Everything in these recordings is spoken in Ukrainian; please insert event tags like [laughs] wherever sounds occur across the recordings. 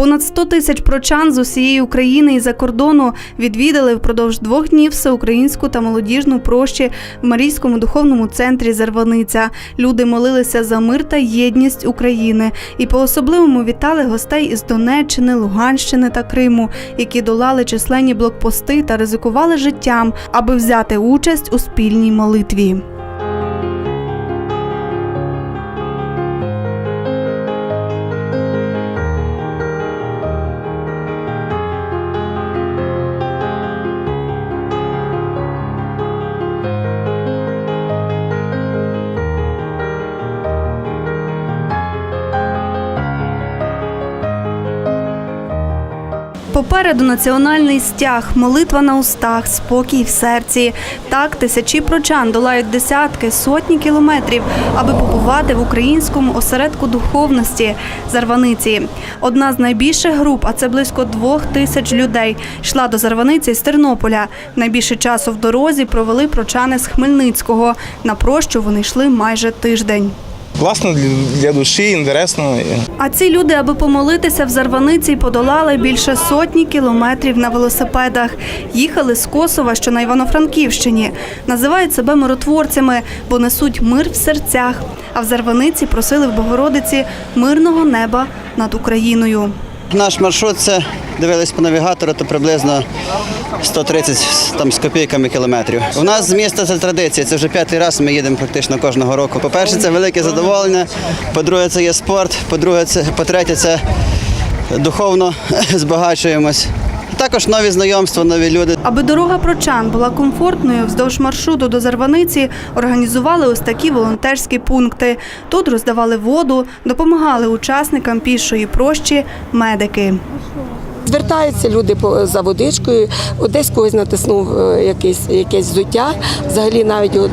Понад 100 тисяч прочан з усієї України і за кордону відвідали впродовж двох днів всеукраїнську та молодіжну прощі в Марійському духовному центрі Зарваниця. Люди молилися за мир та єдність України і по-особливому вітали гостей із Донеччини, Луганщини та Криму, які долали численні блокпости та ризикували життям, аби взяти участь у спільній молитві. Попереду національний стяг, молитва на устах, спокій в серці. Так тисячі прочан долають десятки, сотні кілометрів, аби побувати в українському осередку духовності Зарваниці. Одна з найбільших груп, а це близько двох тисяч людей, йшла до Зарваниці з Тернополя. Найбільше часу в дорозі провели прочани з Хмельницького. На прощу вони йшли майже тиждень. Класно для- для душі, інтересно. А ці люди, аби помолитися в Зарваниці, подолали більше сотні кілометрів на велосипедах. Їхали з Косова, що на Івано-Франківщині. Називають себе миротворцями, бо несуть мир в серцях. А в Зарваниці просили в Богородиці мирного неба над Україною. Наш маршрут це дивились по навігатору, то приблизно 130 там з копійками кілометрів. У нас з міста це традиція. Це вже п'ятий раз. Ми їдемо практично кожного року. По-перше, це велике задоволення. По-друге, це є спорт. По-друге, це по-третє, це духовно [laughs] збагачуємось. Також нові знайомства, нові люди. Аби дорога прочан була комфортною вздовж маршруту до Зарваниці, організували ось такі волонтерські пункти. Тут роздавали воду, допомагали учасникам пішої прощі медики. Звертаються люди за водичкою, десь когось натиснув е, якесь, якесь взуття. Взагалі навіть от,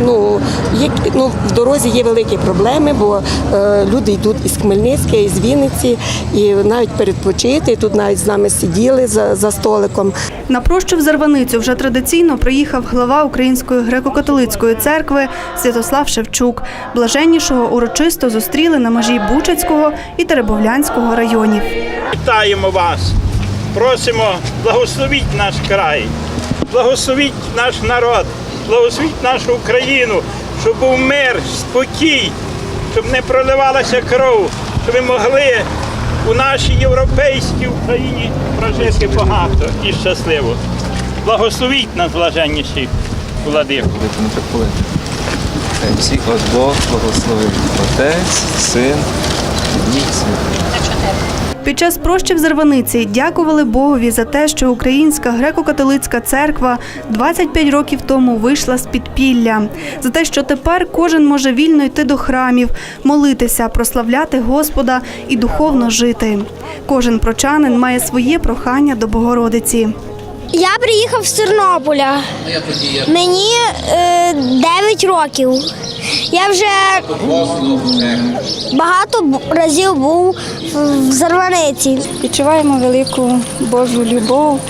ну, є, ну, в дорозі є великі проблеми, бо е, люди йдуть із Хмельницька, із Вінниці, і навіть передпочити. Тут навіть з нами сиділи за, за столиком. На прощу в Зарваницю вже традиційно приїхав глава Української греко-католицької церкви Святослав Шевчук. Блаженнішого урочисто зустріли на межі Бучацького і Теребовлянського районів. Вітаємо вас, просимо, благословіть наш край, благословіть наш народ, благословіть нашу Україну, щоб був мир, спокій, щоб не проливалася кров, щоб ми могли у нашій європейській Україні прожити багато і щасливо. Благословіть нас, повинно. Хай всіх вас Бог благословить. Отець, Син, Святий. Під час прощів з Рваниці дякували Богові за те, що Українська греко-католицька церква 25 років тому вийшла з підпілля, за те, що тепер кожен може вільно йти до храмів, молитися, прославляти Господа і духовно жити. Кожен прочанин має своє прохання до Богородиці. Я приїхав з Тернополя. Мені е, 9 років. Я вже багато разів був в- Зарваниці. Відчуваємо велику Божу любов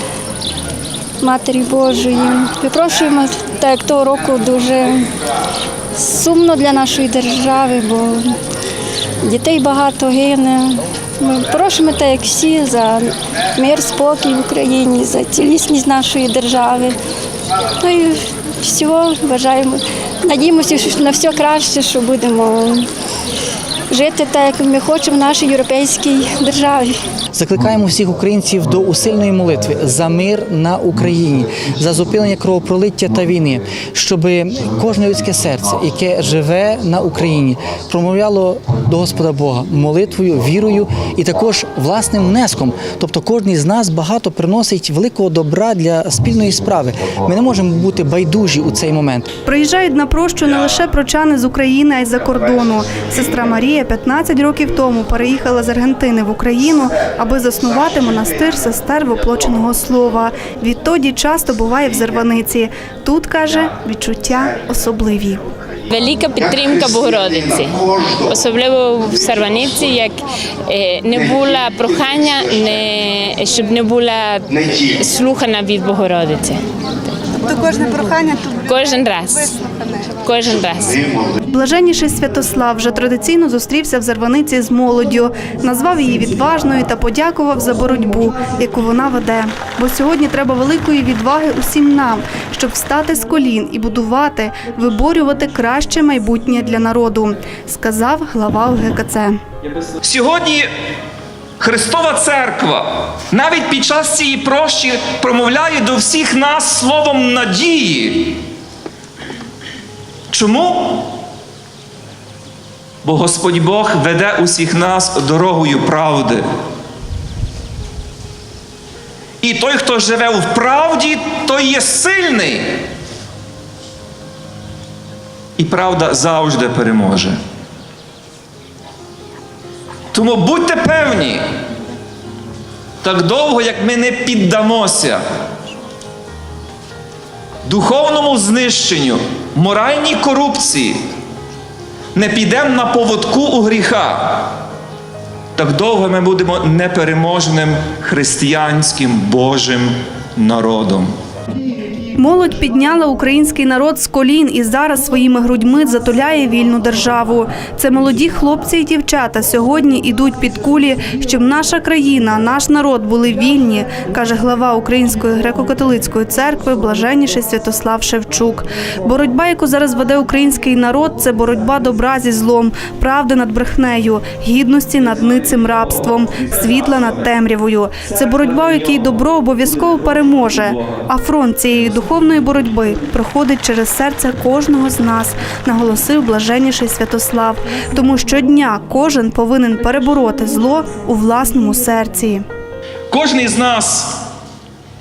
Матері Божої. Випрошуємо так як того року дуже сумно для нашої держави, бо дітей багато гине. Ми просимо так, як всі, за мир, спокій в Україні, за цілісність нашої держави. Ну і всього бажаємо. Надіємося що на все краще, що будемо жити так, як ми хочемо в нашій європейській державі. Закликаємо всіх українців до усильної молитви за мир на Україні, за зупинення кровопролиття та війни, щоб кожне людське серце, яке живе на Україні, промовляло до Господа Бога молитвою, вірою і також власним внеском. Тобто кожен з нас багато приносить великого добра для спільної справи. Ми не можемо бути байдужі у цей момент. Приїжджають на прощу не лише прочани з України, а й за кордону. Сестра Марія 15 років тому переїхала з Аргентини в Україну, аби заснувати монастир сестер воплоченого слова. Відтоді часто буває в Зарваниці. Тут каже відчуття особливі. Велика підтримка Богородиці, особливо в Сарваниці, як е, не було прохання, не, щоб не була слухана від Богородиці. Тобто кожне прохання тут Кожен раз. Кожен раз. Блаженніший Святослав вже традиційно зустрівся в Зарваниці з молоддю, назвав її відважною та подякував за боротьбу, яку вона веде. Бо сьогодні треба великої відваги усім нам, щоб встати з колін і будувати, виборювати краще майбутнє для народу, сказав глава ОГКЦ. Сьогодні Христова Церква навіть під час цієї прощі промовляє до всіх нас словом надії. Чому? Бо Господь Бог веде усіх нас дорогою правди. І той, хто живе в правді, той є сильний. І правда завжди переможе. Тому будьте певні, так довго, як ми не піддамося духовному знищенню, моральній корупції, не підемо на поводку у гріха, так довго ми будемо непереможним християнським Божим народом. Молодь підняла український народ з колін і зараз своїми грудьми затуляє вільну державу. Це молоді хлопці і дівчата сьогодні ідуть під кулі, щоб наша країна, наш народ були вільні, каже глава Української греко-католицької церкви Блаженніший Святослав Шевчук. Боротьба, яку зараз веде український народ, це боротьба добра зі злом, правди над брехнею, гідності над ницим рабством, світла над темрявою. Це боротьба, у якій добро обов'язково переможе. А фронт цієї духовної боротьби проходить через серце кожного з нас, наголосив блаженніший Святослав. Тому щодня кожен повинен перебороти зло у власному серці. Кожен із нас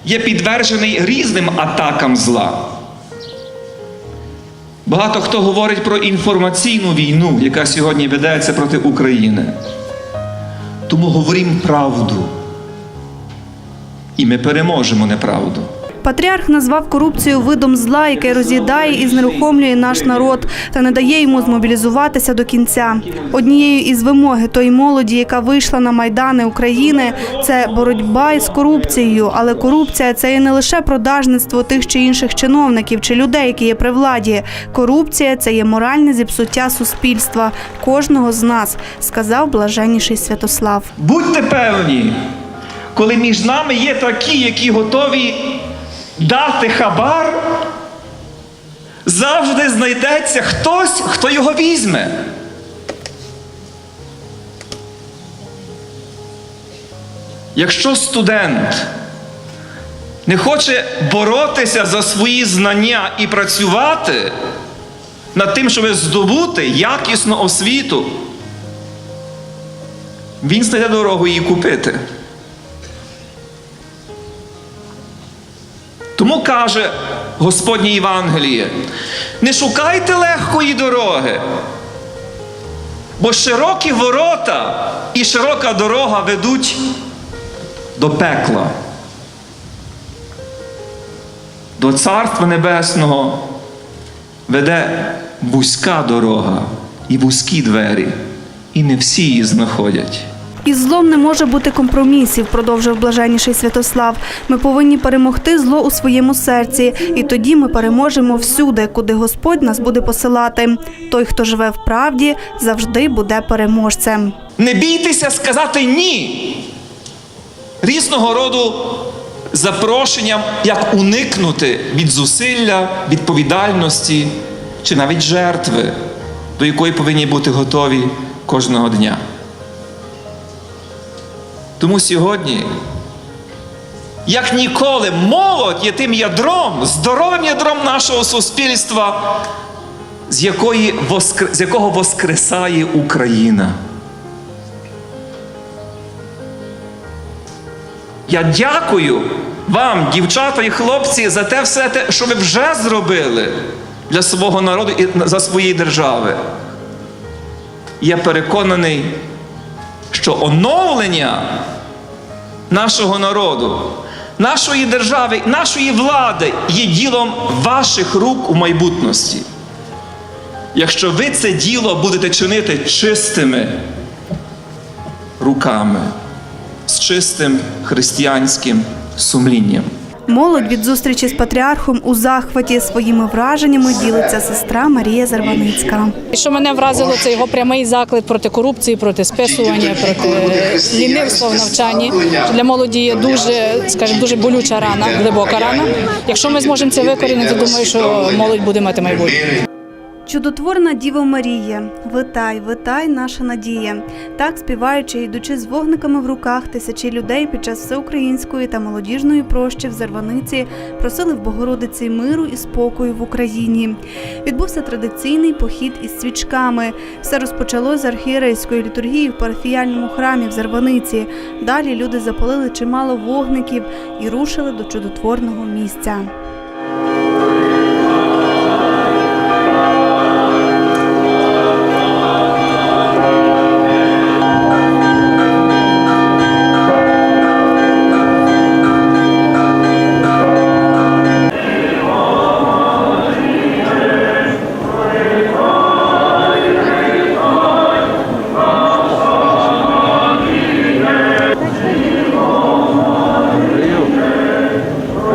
є підтверджений різним атакам зла. Багато хто говорить про інформаційну війну, яка сьогодні ведеться проти України. Тому говоримо правду. І ми переможемо неправду. Патріарх назвав корупцію видом зла, яке роз'їдає і знерухомлює наш народ та не дає йому змобілізуватися до кінця. Однією із вимоги тої молоді, яка вийшла на майдани України, це боротьба із корупцією. Але корупція це є не лише продажництво тих чи інших чиновників чи людей, які є при владі. Корупція це є моральне зіпсуття суспільства кожного з нас, сказав блаженніший Святослав. Будьте певні, коли між нами є такі, які готові дати хабар, завжди знайдеться хтось, хто його візьме. Якщо студент не хоче боротися за свої знання і працювати над тим, щоб здобути якісну освіту, він знайде дорогу її купити. Тому каже Господнє Євангеліє: не шукайте легкої дороги, бо широкі ворота і широка дорога ведуть до пекла, до Царства Небесного веде вузька дорога і вузькі двері, і не всі її знаходять. Із злом не може бути компромісів, продовжив блаженніший Святослав. Ми повинні перемогти зло у своєму серці, і тоді ми переможемо всюди, куди Господь нас буде посилати. Той, хто живе в правді, завжди буде переможцем. Не бійтеся сказати ні різного роду запрошенням, як уникнути від зусилля, відповідальності чи навіть жертви, до якої повинні бути готові кожного дня. Тому сьогодні, як ніколи, молодь є тим ядром, здоровим ядром нашого суспільства, з, якої з якого воскресає Україна. Я дякую вам, дівчата і хлопці, за те все те, що ви вже зробили для свого народу і за своєї держави. Я переконаний, що оновлення нашого народу, нашої держави, нашої влади є ділом ваших рук у майбутності. Якщо ви це діло будете чинити чистими руками, з чистим християнським сумлінням. Молодь від зустрічі з патріархом у захваті своїми враженнями ділиться сестра Марія Зарваницька. Що мене вразило, це його прямий заклик проти корупції, проти списування, проти лінивства в навчанні. Для молоді є дуже, скажімо, дуже болюча рана, глибока рана. Якщо ми зможемо це викорінити, думаю, що молодь буде мати майбутнє. Чудотворна Діво Марія, витай, витай, наша надія. Так співаючи, йдучи з вогниками в руках, тисячі людей під час всеукраїнської та молодіжної прощі в Зарваниці просили в Богородиці миру і спокою в Україні. Відбувся традиційний похід із свічками. Все розпочалось з архієрейської літургії в парафіяльному храмі в Зарваниці. Далі люди запалили чимало вогників і рушили до чудотворного місця.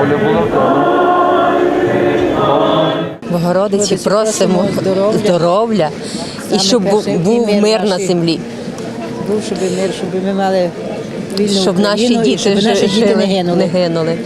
Оля була Богородиці просимо здоров'я і щоб був, мир на землі. Був, щоб мир, щоб ми мали вільну Щоб наші діти щоб наші діти не гинули. Не гинули.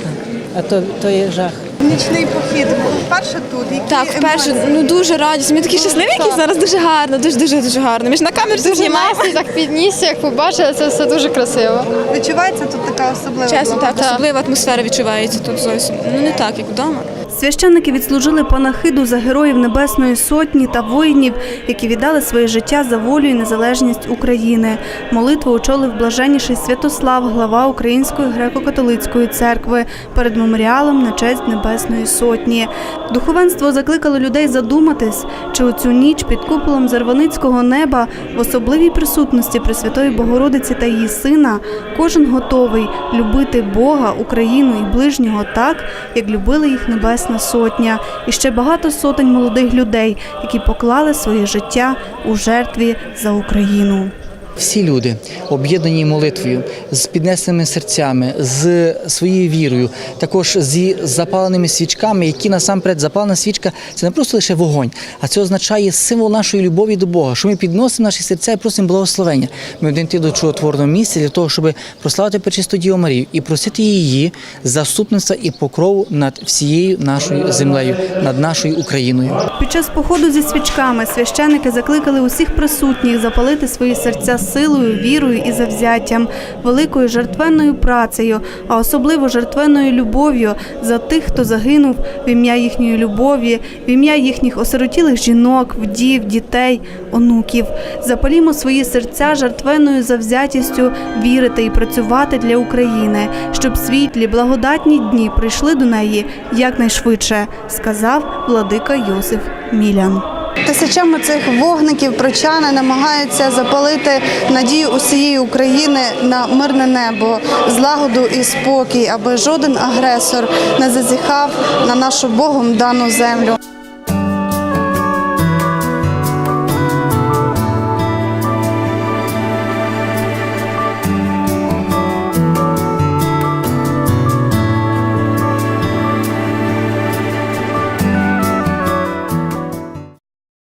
А то, то є жах. Нічний похід вперше тут. Які Так, вперше ну дуже радісно. Ми такі щасливі, які зараз дуже гарно, дуже дуже дуже гарно. Ми ж на камеру дуже знімаємо. так піднісся, як побачили, це все дуже красиво. Відчувається тут така особлива Чесно, так, особлива атмосфера відчувається тут зовсім. Ну не так, як вдома. Священники відслужили панахиду за героїв Небесної Сотні та воїнів, які віддали своє життя за волю і незалежність України. Молитву очолив блаженніший Святослав, глава Української греко-католицької церкви, перед меморіалом на честь Небесної Сотні. Духовенство закликало людей задуматись, чи у цю ніч під куполом Зарваницького неба в особливій присутності Пресвятої Богородиці та її сина кожен готовий любити Бога, Україну і ближнього так, як любили їх Небесна Сотня, і ще багато сотень молодих людей, які поклали своє життя у жертві за Україну. Всі люди об'єднані молитвою, з піднесеними серцями, з своєю вірою, також зі запаленими свічками, які насамперед запалена свічка це не просто лише вогонь, а це означає символ нашої любові до Бога, що ми підносимо наші серця і просимо благословення. Ми будемо йти до чудотворного місця для того, щоб прославити Пречисту Діву Марію і просити її заступництва і покрову над всією нашою землею, над нашою Україною. Під час походу зі свічками священники закликали усіх присутніх запалити свої серця силою, вірою і завзяттям, великою жертвенною працею, а особливо жертвенною любов'ю за тих, хто загинув в ім'я їхньої любові, в ім'я їхніх осиротілих жінок, вдів, дітей, онуків. Запалімо свої серця жертвенною завзятістю вірити і працювати для України, щоб світлі, благодатні дні прийшли до неї якнайшвидше, сказав владика Йосиф Мілян. Тисячами цих вогників прочани намагаються запалити надію усієї України на мирне небо, злагоду і спокій, аби жоден агресор не зазіхав на нашу Богом дану землю.